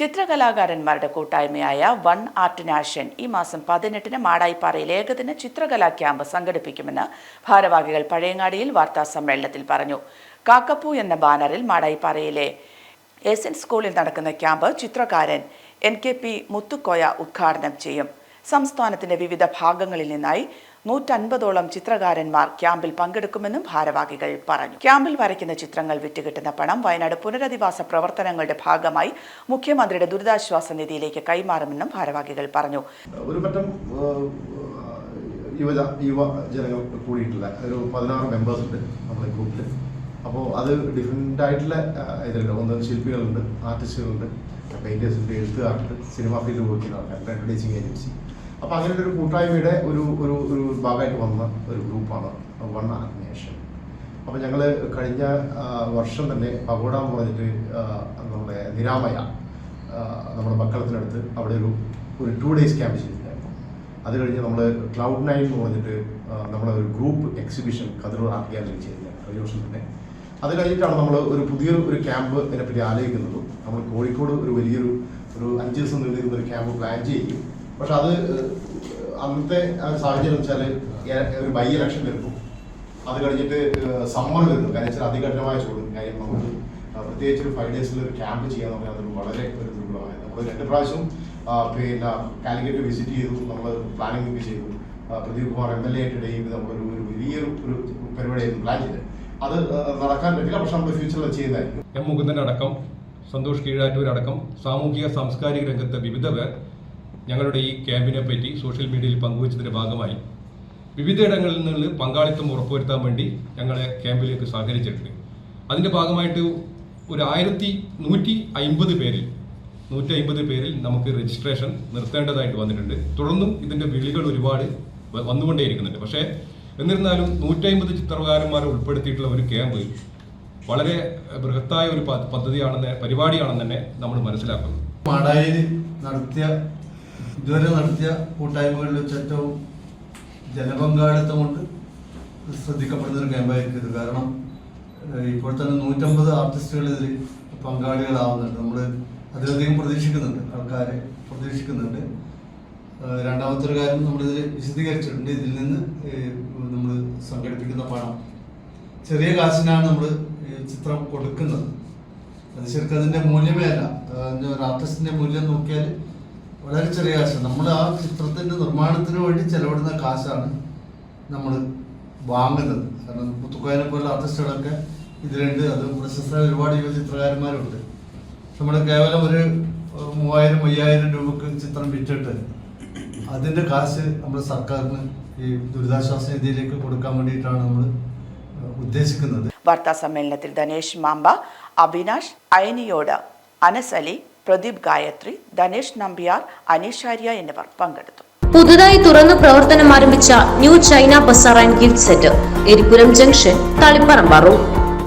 ചിത്രകലാകാരന്മാരുടെ കൂട്ടായ്മയായ one art nation ഈ മാസം പതിനെട്ടിന് മാടായിപ്പാറയിൽ ഏകദിന ചിത്രകലാ ക്യാമ്പ് സംഘടിപ്പിക്കുമെന്ന് ഭാരവാഹികൾ പഴയങ്ങാടിയിൽ വാർത്താ സമ്മേളനത്തിൽ പറഞ്ഞു. കാക്കപ്പൂ എന്ന ബാനറിൽ മാടായിപ്പാറയിലെ എസ് എൻ സ്കൂളിൽ നടക്കുന്ന ക്യാമ്പ് ചിത്രകാരൻ എൻ കെ പി മുത്തുക്കോയ ഉദ്ഘാടനം ചെയ്യും. സംസ്ഥാനത്തിന്റെ വിവിധ ഭാഗങ്ങളിൽ നിന്നായി നൂറ്റൻപതോളം ചിത്രകാരന്മാർ ക്യാമ്പിൽ പങ്കെടുക്കുമെന്നും ഭാരവാഹികൾ പറഞ്ഞു. ക്യാമ്പിൽ വരയ്ക്കുന്ന ചിത്രങ്ങൾ വിറ്റുകിട്ടുന്ന പണം വയനാട് പുനരധിവാസ പ്രവർത്തനങ്ങളുടെ ഭാഗമായി മുഖ്യമന്ത്രിയുടെ ദുരിതാശ്വാസ നിധിയിലേക്ക് കൈമാറുമെന്നും ഭാരവാഹികൾ പറഞ്ഞു. യുവജ യുവ കൂടിയിട്ടുള്ള ഒരു പതിനാറ് മെമ്പേഴ്സ് ഉണ്ട് നമ്മുടെ ഗ്രൂപ്പിൽ അപ്പോൾ അത് ഡിഫറെന്റ് ആയിട്ടുള്ള ഇതിലുണ്ട്. ഒന്ന് ശില്പികളുണ്ട് ആർട്ടിസ്റ്റുകളുണ്ട് പെയിന്റേഴ്സ് ഉണ്ട് എഴുത്തുകാരുണ്ട് സിനിമ ഫീൽഡ് വർക്ക് ചെയ്യുന്ന അഡ്വർടൈസിങ് ഏജൻസി അപ്പോൾ അങ്ങനെ ഒരു കൂട്ടായ്മയുടെ ഒരു ഒരു ഒരു ഭാഗമായിട്ട് വന്ന ഒരു ഗ്രൂപ്പാണ് വൺ ആർഗനൈസേഷൻ അപ്പോൾ ഞങ്ങൾ കഴിഞ്ഞ വർഷം തന്നെ പകോട എന്ന് പറഞ്ഞിട്ട് നമ്മുടെ നിരാമയ നമ്മുടെ മക്കളത്തിനടുത്ത് അവിടെ ഒരു ഒരു ടു ഡേയ്സ് ക്യാമ്പ് ചെയ്തിട്ടുണ്ടായിരുന്നു. അത് കഴിഞ്ഞ് നമ്മൾ ക്ലൗഡ് നയൻ എന്ന് പറഞ്ഞിട്ട് നമ്മുടെ ഒരു group exhibition Kathiroor art gallery ചെയ്തിട്ടുണ്ടായിരുന്നു കഴിഞ്ഞ വർഷം തന്നെ അത് കഴിഞ്ഞിട്ടാണ് നമ്മൾ ഒരു പുതിയൊരു ഒരു ക്യാമ്പ് ഇതിനെപ്പറ്റി ആലോചിക്കുന്നതും. നമ്മൾ കോഴിക്കോട് ഒരു വലിയൊരു ഒരു അഞ്ച് ദിവസം നീണ്ടിരുന്ന ഒരു ക്യാമ്പ് പ്ലാൻ ചെയ്യും പക്ഷെ അത് അന്നത്തെ സാഹചര്യം വെച്ചാൽ ഒരു ബൈ ഇലക്ഷൻ വരുന്നു അത് കഴിഞ്ഞിട്ട് സമ്മർ വരുന്നു. കാര്യം അതികഠിനമായ ചൂട് കാര്യം നമുക്ക് പ്രത്യേകിച്ച് ഒരു ഫൈവ് ഡേയ്സിൽ ഒരു ക്യാമ്പ് ചെയ്യാന്ന് പറഞ്ഞാൽ അതൊരു വളരെ ഒരു ദുർബലമായത് നമ്മൾ രണ്ട് പ്രാവശ്യം പിന്നെ കാലിക്കറ്റ് വിസിറ്റ് ചെയ്തു. നമ്മൾ പ്ലാനിംഗ് ഒക്കെ ചെയ്തു. Pradeep Kumar M L A ആയിട്ട് ഡേയും നമ്മളൊരു ഒരു വലിയൊരു ഒരു പരിപാടിയായിരുന്നു പ്ലാൻ ചെയ്തത്. അത് നടക്കാൻ പറ്റില്ല. പക്ഷെ നമ്മൾ ഫ്യൂച്ചറിൽ ചെയ്യുന്നതായിരിക്കും. എം മുകുന്ദൻ അടക്കം സന്തോഷ് കീഴാറ്റൂരടക്കം സാമൂഹിക സാംസ്കാരിക രംഗത്തെ വിവിധ പേർ ഞങ്ങളുടെ ഈ ക്യാമ്പിനെ പറ്റി സോഷ്യൽ മീഡിയയിൽ പങ്കുവച്ചതിന്റെ ഭാഗമായി വിവിധയിടങ്ങളിൽ നിന്ന് പങ്കാളിത്തം ഉറപ്പുവരുത്താൻ വേണ്ടി ഞങ്ങളെ ക്യാമ്പിലേക്ക് സഹകരിച്ചിട്ടുണ്ട്. അതിന്റെ ഭാഗമായിട്ട് ഒരു ആയിരത്തി നൂറ്റി അയിമ്പത് പേരിൽ നൂറ്റി അയിമ്പത് പേരിൽ നമുക്ക് രജിസ്ട്രേഷൻ നിർത്തേണ്ടതായിട്ട് വന്നിട്ടുണ്ട്. തുടർന്നും ഇതിന്റെ വിളികൾ ഒരുപാട് വന്നുകൊണ്ടേയിരിക്കുന്നുണ്ട്. പക്ഷേ എന്നിരുന്നാലും നൂറ്റമ്പത് ചിത്രകാരന്മാരെ ഉൾപ്പെടുത്തിയിട്ടുള്ള ഒരു ക്യാമ്പ് വളരെ ബൃഹത്തായ ഒരു പദ്ധതിയാണെന്ന് പരിപാടിയാണെന്ന് തന്നെ നമ്മൾ മനസ്സിലാക്കുന്നു. മാടായിൽ നടത്തിയ ഇതുവരെ നടത്തിയ കൂട്ടായ്മകളിൽ വെച്ച് ഏറ്റവും ജനപങ്കാളിത്തം കൊണ്ട് ശ്രദ്ധിക്കപ്പെടുന്ന ഒരു ക്യാമ്പായിരിക്കും ഇത്. കാരണം ഇപ്പോൾ തന്നെ നൂറ്റമ്പത് ആർട്ടിസ്റ്റുകൾ ഇതിൽ പങ്കാളികളാവുന്നുണ്ട്. നമ്മൾ അതിലധികം പ്രതീക്ഷിക്കുന്നുണ്ട്. ആൾക്കാരെ പ്രതീക്ഷിക്കുന്നുണ്ട്. രണ്ടാമത്തെ ഒരു കാര്യം നമ്മളിതിൽ വിശദീകരിച്ചിട്ടുണ്ട്. ഇതിൽ നിന്ന് നമ്മൾ സംഘടിപ്പിക്കുന്ന പണം. ചെറിയ കാശിനാണ് നമ്മൾ ചിത്രം കൊടുക്കുന്നത്. അത് ശരിക്കും അതിന്റെ മൂല്യമേ അല്ല ഒരു ആർട്ടിസ്റ്റിന്റെ മൂല്യം നോക്കിയാൽ വളരെ ചെറിയ കാശാണ്. നമ്മൾ ആ ചിത്രത്തിന്റെ നിർമ്മാണത്തിന് വേണ്ടി ചെലവിടുന്ന കാശാണ് നമ്മൾ വാങ്ങുന്നത്. കാരണം പുത്തുക്കോയനെ പോലുള്ള ആർട്ടിസ്റ്റുകളൊക്കെ ഇതിലുണ്ട്. അത് പ്രശസ്ത ഒരുപാട് യുവ ചിത്രകാരന്മാരുണ്ട്. നമ്മൾ കേവലം ഒരു മൂവായിരം അയ്യായിരം രൂപക്ക് ചിത്രം വിറ്റിട്ട് അതിന്റെ കാശ് നമ്മൾ സർക്കാരിന് ഈ ദുരിതാശ്വാസ നിധിയിലേക്ക് കൊടുക്കാൻ വേണ്ടിയിട്ടാണ് നമ്മൾ ഉദ്ദേശിക്കുന്നത്. വാർത്താ സമ്മേളനത്തിൽ ധനേഷ് മാമ്പ അഭിനാഷ് അയനിയോട് അനസ് അലി പ്രദീപ് ഗായത്രി ധനേഷ് നമ്പ്യാർ അനീഷാര്യ എന്നിവർ പങ്കെടുത്തു. പുതുതായി തുറന്നു പ്രവർത്തനം ആരംഭിച്ച new China bazaar and gift centre Eripuram junction Taliparamba road.